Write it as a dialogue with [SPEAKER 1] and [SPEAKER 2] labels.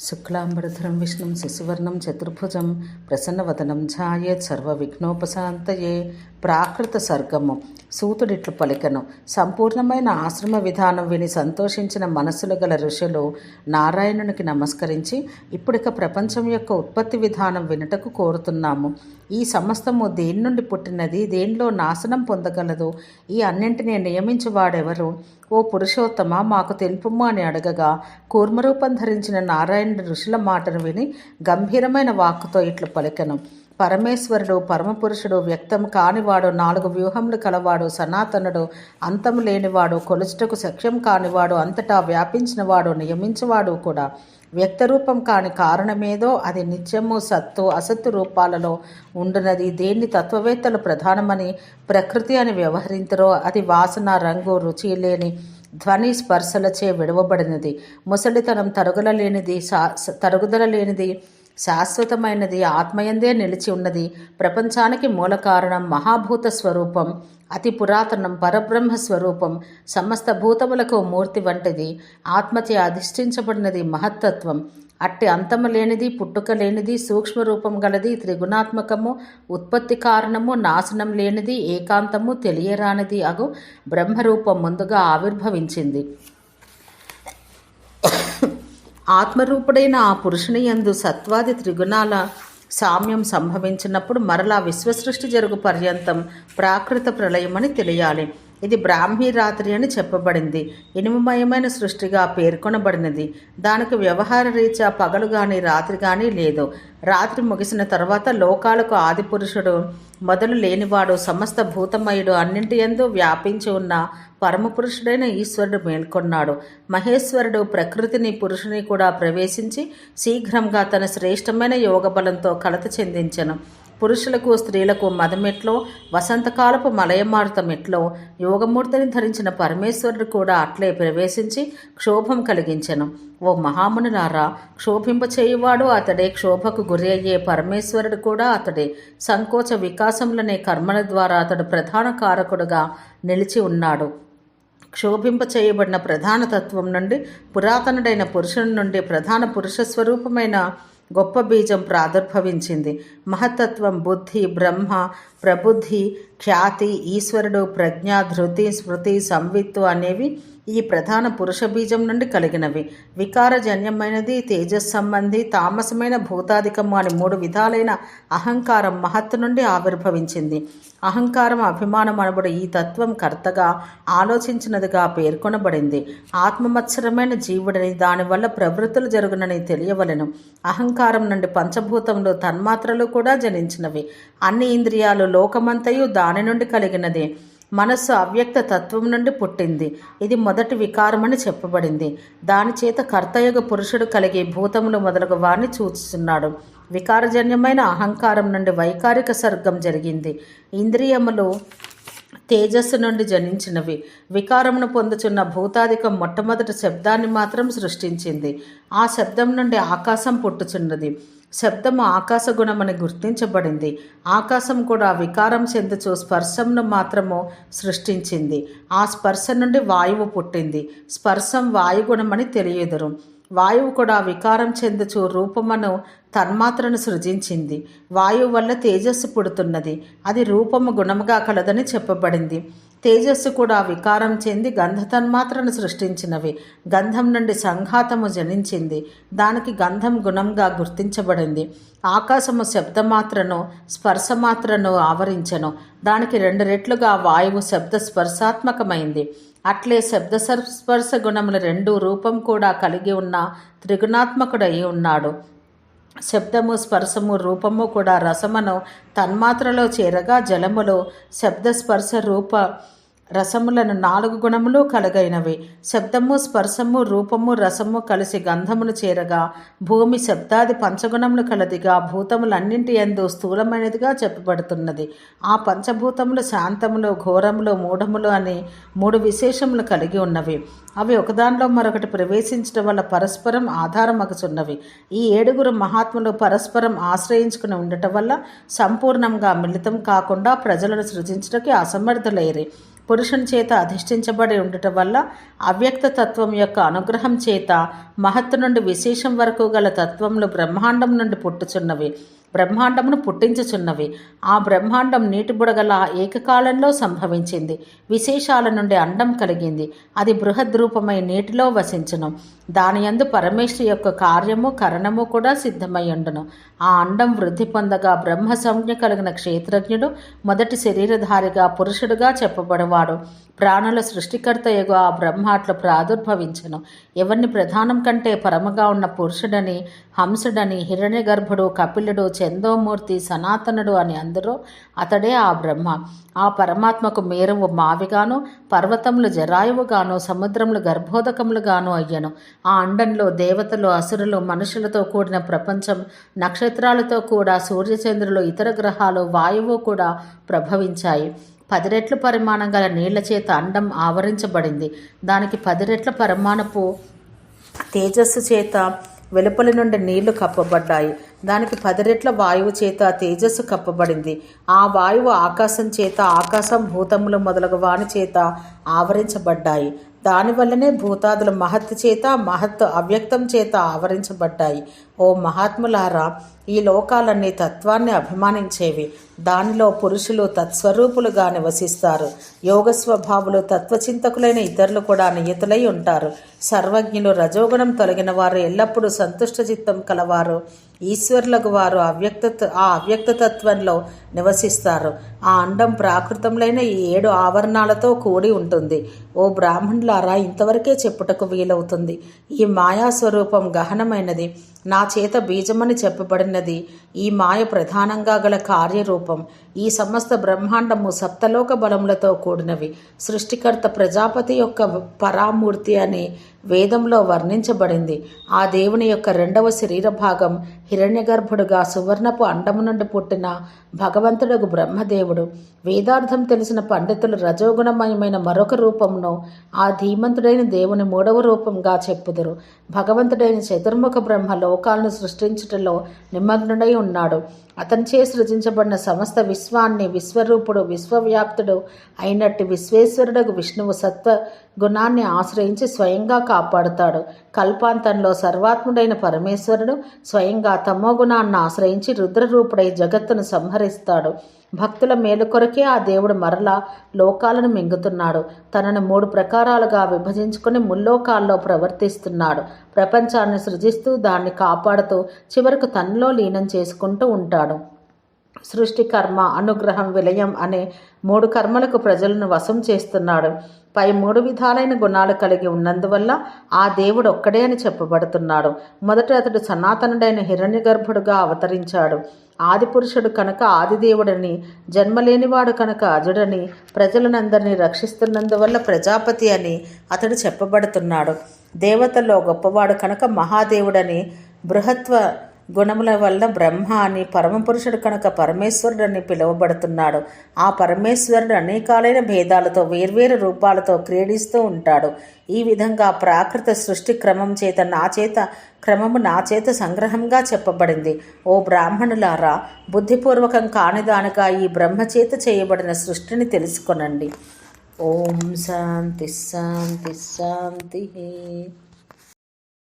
[SPEAKER 1] శుక్లాంబరధరం విష్ణుం శశివర్ణం చతుర్భుజం ప్రసన్నవదనం ఛాయేత్ సర్వవిఘ్నోపశాంతయే. ప్రాకృత సర్గము సూతుడిట్లు పలికను. సంపూర్ణమైన ఆశ్రమ విధానం విని సంతోషించిన మనసులు గల ఋషులు నారాయణునికి నమస్కరించి ఇప్పుడిక ప్రపంచం యొక్క ఉత్పత్తి విధానం వినుటకు కోరుతున్నాము. ఈ సమస్తము దేని నుండి పుట్టినది? దేనిలో నాశనం పొందగలదు? ఈ అన్నింటినీ నియమించువాడెవరు? ఓ పురుషోత్తమ మాకు తెలుపుము అని అడగగా కూర్మరూపం ధరించిన నారాయణుడి ఋషుల మాటను విని గంభీరమైన వాక్కుతో ఇట్లు పలికను. పరమేశ్వరుడు పరమపురుషుడు వ్యక్తం కానివాడు నాలుగు వ్యూహములు కలవాడు సనాతనుడు అంతము లేనివాడు కొలుచుటకు సఖ్యం కానివాడు అంతటా వ్యాపించినవాడు నియమించేవాడు కూడా. వ్యక్తరూపం కాని కారణమేదో అది నిత్యము సత్తు అసత్తు రూపాలలో ఉండునది. దేన్ని తత్వవేత్తలు ప్రధానమని ప్రకృతి అని వ్యవహరించరో అది వాసన రంగు రుచి లేని ధ్వని స్పర్శలచే విడవబడినది. ముసలితనం తరుగుల లేనిది సా తరుగుదల లేనిది శాశ్వతమైనది ఆత్మయందే నిలిచి ఉన్నది ప్రపంచానికి మూల కారణం మహాభూత స్వరూపం అతి పురాతనం పరబ్రహ్మ స్వరూపం సమస్త భూతములకు మూర్తి వంటిది ఆత్మచే అధిష్ఠించబడినది మహత్తత్వం. అట్టి అంతము లేనిది పుట్టుక లేనిది సూక్ష్మ రూపం గలది త్రిగుణాత్మకము ఉత్పత్తి కారణము నాశనం లేనిది ఏకాంతము తెలియరానిది అగు బ్రహ్మరూపం ముందుగా ఆవిర్భవించింది. ఆత్మరూపుడైన ఆ పురుషుని యందు సత్వాది త్రిగుణాల సామ్యం సంభవించినప్పుడు మరలా విశ్వసృష్టి జరుగు పర్యంతం ప్రాకృత ప్రళయమని తెలియాలి. ఇది బ్రాహ్మీ రాత్రి అని చెప్పబడింది. ఇనుమమయమైన సృష్టిగా పేర్కొనబడినది. దానికి వ్యవహార రీత్యా పగలు కానీ రాత్రి కానీ లేదు. రాత్రి ముగిసిన తర్వాత లోకాలకు ఆది పురుషుడు మొదలు లేనివాడు సమస్త భూతమయుడు అన్నింటి ఎందు వ్యాపించి ఉన్న పరమపురుషుడైన ఈశ్వరుడు మేల్కొన్నాడు. మహేశ్వరుడు ప్రకృతిని పురుషుని కూడా ప్రవేశించి శీఘ్రంగా తన శ్రేష్టమైన యోగ బలంతో కలత చెందించను. పురుషులకు స్త్రీలకు మదమెట్లో వసంతకాలపు మలయమారుతమెట్లో యోగమూర్తిని ధరించిన పరమేశ్వరుడు కూడా అట్లే ప్రవేశించి క్షోభం కలిగించెను. ఓ మహామునులారా క్షోభింపచేయువాడు అతడే క్షోభకు గురి అయ్యే పరమేశ్వరుడు కూడా అతడే. సంకోచ వికాసములనే కర్మల ద్వారా అతడు ప్రధాన కారకుడుగా నిలిచి ఉన్నాడు. క్షోభింప చేయబడిన ప్రధాన తత్వం నుండి పురాతనుడైన పురుషుని నుండి ప్రధాన పురుష స్వరూపమైన గొప్ప బీజం ప్రాదుర్భవించింది. మహత్తత్వం బుద్ధి బ్రహ్మ ప్రబుద్ధి ఖ్యాతి ఈశ్వరుడు ప్రజ్ఞ ధృతి స్మృతి సంవిత్తు అనేవి ఈ ప్రధాన పురుష బీజం నుండి కలిగినవి. వికారజన్యమైనది తేజస్ సంబంధి తామసమైన భూతాధికము అని మూడు విధాలైన అహంకారం మహత్తు నుండి ఆవిర్భవించింది. అహంకారం అభిమానం అనబడు ఈ తత్వం కర్తగా ఆలోచించినదిగా పేర్కొనబడింది. ఆత్మమత్సరమైన జీవుడని దానివల్ల ప్రవృత్తులు జరుగునని తెలియవలెను. అహంకారం నుండి పంచభూతంలో తన్మాత్రలు కూడా జనించినవి. అన్ని ఇంద్రియాలు లోకమంతయు దాని నుండి కలిగినదే. మనస్సు అవ్యక్త తత్వం నుండి పుట్టింది. ఇది మొదటి వికారమని చెప్పబడింది. దానిచేత కర్తయుగ పురుషుడు కలిగి భూతములు మొదలగు వారిని చూస్తున్నాడు వికారజన్యమైన అహంకారం నుండి వైకారిక సర్గం జరిగింది. ఇంద్రియములు తేజస్సు నుండి జనించినవి. వికారమును పొందుచున్న భూతాధికం మొట్టమొదటి శబ్దాన్ని మాత్రం సృష్టించింది. ఆ శబ్దం నుండి ఆకాశం పుట్టుచున్నది. శబ్దము ఆకాశ గుణమని గుర్తించబడింది. ఆకాశం కూడా వికారం చెందుచు స్పర్శంను మాత్రము సృష్టించింది. ఆ స్పర్శ నుండి వాయువు పుట్టింది. స్పర్శం వాయుగుణమని తెలియదురు. వాయువు కూడా వికారం చెందుచు రూపమును తన్మాత్రను సృజించింది. వాయువు వల్ల తేజస్సు పుడుతున్నది. అది రూపము గుణముగా కలదని చెప్పబడింది. తేజస్సు కూడా వికారం చెంది గంధ తన్మాత్రను సృష్టించినవి. గంధం నుండి సంఘాతము జనించింది. దానికి గంధం గుణంగా గుర్తించబడింది. ఆకాశము శబ్దమాత్రను స్పర్శమాత్రను ఆవరించను. దానికి రెండు రెట్లుగా వాయువు శబ్ద స్పర్శాత్మకమైంది. అట్లే శబ్ద స్పర్శ గుణముల రెండు రూపం కూడా కలిగి ఉన్న త్రిగుణాత్మకుడై ఉన్నాడు. శబ్దము స్పర్శము రూపము కూడా రసమును తన్మాత్రలో చేరగా జలములో శబ్ద స్పర్శ రూప రసములను నాలుగు గుణములు కలగైనవి. శబ్దము స్పర్శము రూపము రసము కలిసి గంధమును చేరగా భూమి శబ్దాది పంచగుణములు కలదిగా భూతములన్నింటి ఎందు స్థూలమైనదిగా చెప్పబడుతున్నది. ఆ పంచభూతములు శాంతములు ఘోరములు మూఢములు అని మూడు విశేషములు కలిగి ఉన్నవి. అవి ఒకదానిలో మరొకటి ప్రవేశించడం వల్ల పరస్పరం ఆధారమగుచున్నవి. ఈ ఏడుగురు మహాత్ములు పరస్పరం ఆశ్రయించుకుని ఉండటం వల్ల సంపూర్ణంగా మిళితం కాకుండా ప్రజలను సృజించడానికి అసమర్థులైరి. పురుషుని చేత అధిష్ఠించబడి ఉండటం వల్ల అవ్యక్త తత్వం యొక్క అనుగ్రహం చేత మహత్తు నుండి విశేషం వరకు గల తత్వములు బ్రహ్మాండం నుండి పుట్టుచున్నవి. బ్రహ్మాండమును పుట్టించుచున్నవి. ఆ బ్రహ్మాండం నీటి బుడగల ఏకకాలంలో సంభవించింది. విశేషాల నుండి అండం కలిగింది. అది బృహద్రూపమై నీటిలో వసించును. దాని యందు పరమేశ్వరి యొక్క కార్యము కరణము కూడా సిద్ధమై ఉండును ఆ అండం వృద్ధి పొందగా బ్రహ్మ సంజ్ఞ కలిగిన క్షేత్రజ్ఞుడు మొదటి శరీరధారిగా పురుషుడుగా చెప్పబడవాడు. ప్రాణుల సృష్టికర్త ఎగు ఆ బ్రహ్మ అట్లు ప్రాదుర్భవించను. ఎవరిని ప్రధానం కంటే పరమగా ఉన్న పురుషుడని హంసుడని హిరణ్య గర్భుడు కపిలుడు చందోమూర్తి సనాతనుడు అని అందరూ అతడే ఆ బ్రహ్మ. ఆ పరమాత్మకు మేరువు మావిగాను పర్వతములు జరాయువుగాను సముద్రములు గర్భోదకములుగాను అయ్యను. ఆ అండంలో దేవతలు అసురులు మనుషులతో కూడిన ప్రపంచం నక్షత్రాలతో కూడా సూర్యచంద్రులు ఇతర గ్రహాలు వాయువు కూడా ప్రభవించాయి. పదిరెట్ల పరిమాణం గల నీళ్ళ చేత అండం ఆవరించబడింది. దానికి పది రెట్ల పరిమాణపు తేజస్సు చేత వెలుపలి నుండి నీళ్ళు కప్పబడ్డాయి. దానికి పది రెట్ల వాయువు చేత తేజస్సు కప్పబడింది. ఆ వాయువు ఆకాశం చేత ఆకాశం భూతములు మొదలగు వాని చేత ఆవరించబడ్డాయి. దానివల్లనే భూతాదులు మహత్తు చేత మహత్తు అవ్యక్తం చేత ఆవరించబడ్డాయి. ఓ మహాత్ములారా ఈ లోకాలన్నీ తత్వాన్ని అభిమానించేవి. దానిలో పురుషులు తత్స్వరూపులుగా నివసిస్తారు. యోగ స్వభావులు తత్వచింతకులైన ఇతరులు కూడా నియతులై ఉంటారు. సర్వజ్ఞులు రజోగుణం తొలగిన వారు ఎల్లప్పుడూ సంతుష్ట చిత్తం కలవారు. ఈశ్వరులకు వారు అవ్యక్త ఆ అవ్యక్తతత్వంలో నివసిస్తారు. ఆ అండం ప్రాకృతంలైన ఈ ఏడు ఆవరణాలతో కూడి ఉంటుంది. ఓ బ్రాహ్మణులారా ఇంతవరకే చెప్పుటకు వీలవుతుంది. ఈ మాయాస్వరూపం గహనమైనది. నా చేత బీజమని చెప్పబడినది. ఈ మాయ ప్రధానంగా గల కార్యరూపం. ఈ సమస్త బ్రహ్మాండము సప్తలోక బలములతో కూడినవి. సృష్టికర్త ప్రజాపతి యొక్క పరామూర్తి అని వేదంలో వర్ణించబడింది. ఆ దేవుని యొక్క రెండవ శరీర భాగం హిరణ్యగర్భుడుగా సువర్ణపు అండము నుండి పుట్టిన భగవంతుడకు బ్రహ్మదేవుడు. వేదార్థం తెలిసిన పండితులు రజోగుణమయమైన మరొక రూపమును ఆ ధీమంతుడైన దేవుని మూడవ రూపంగా చెప్పుదురు. భగవంతుడైన చతుర్ముఖ బ్రహ్మ లోకాలను సృష్టించుటలో నిమగ్నుడై ఉన్నాడు. అతనిచే సృజించబడిన సమస్త విశ్వాన్ని విశ్వరూపుడు విశ్వవ్యాప్తుడు అయినట్టు విశ్వేశ్వరుడకు విష్ణువు సత్వ గుణాన్ని ఆశ్రయించి స్వయంగా కాపాడుతాడు. కల్పాంతంలో సర్వాత్ముడైన పరమేశ్వరుడు స్వయంగా తమో గుణాన్ని ఆశ్రయించి రుద్రరూపుడై జగత్తును సంహరిస్తాడు. భక్తుల మేలు కొరకే ఆ దేవుడు మరలా లోకాలను మింగుతున్నాడు. తనను మూడు ప్రకారాలుగా విభజించుకుని ముల్లోకాల్లో ప్రవర్తిస్తున్నాడు. ప్రపంచాన్ని సృజిస్తూ దాన్ని కాపాడుతూ చివరకు తనలో లీనం చేసుకుంటూ ఉంటాడు. సృష్టి కర్మ అనుగ్రహం విలయం అనే మూడు కర్మలకు ప్రజలను వశం చేస్తున్నాడు. పై మూడు విధాలైన గుణాలు కలిగి ఉన్నందువల్ల ఆ దేవుడు ఒక్కడే అని చెప్పబడుతున్నాడు. మొదట అతడు సనాతనుడైన హిరణ్య గర్భుడుగా అవతరించాడు. ఆదిపురుషుడు కనుక ఆదిదేవుడని జన్మలేనివాడు కనుక అజుడని ప్రజలనందరినీ రక్షిస్తున్నందువల్ల ప్రజాపతి అని అతడు చెప్పబడుతున్నాడు. దేవతల్లో గొప్పవాడు కనుక మహాదేవుడని బృహత్వ గుణముల వల్ల బ్రహ్మ అని పరమపురుషుడు కనుక పరమేశ్వరుడు అని పిలువబడుతున్నాడు. ఆ పరమేశ్వరుడు అనేకాలైన భేదాలతో వేర్వేరు రూపాలతో క్రీడిస్తూ ఉంటాడు. ఈ విధంగా ప్రాకృత సృష్టి క్రమం చేత నా చేత క్రమము నా చేత సంగ్రహంగా చెప్పబడింది. ఓ బ్రాహ్మణులారా బుద్ధిపూర్వకం కానిదానిగా ఈ బ్రహ్మచేత చేయబడిన సృష్టిని తెలుసుకొనండి. ఓం శాంతి శాంతి శాంతి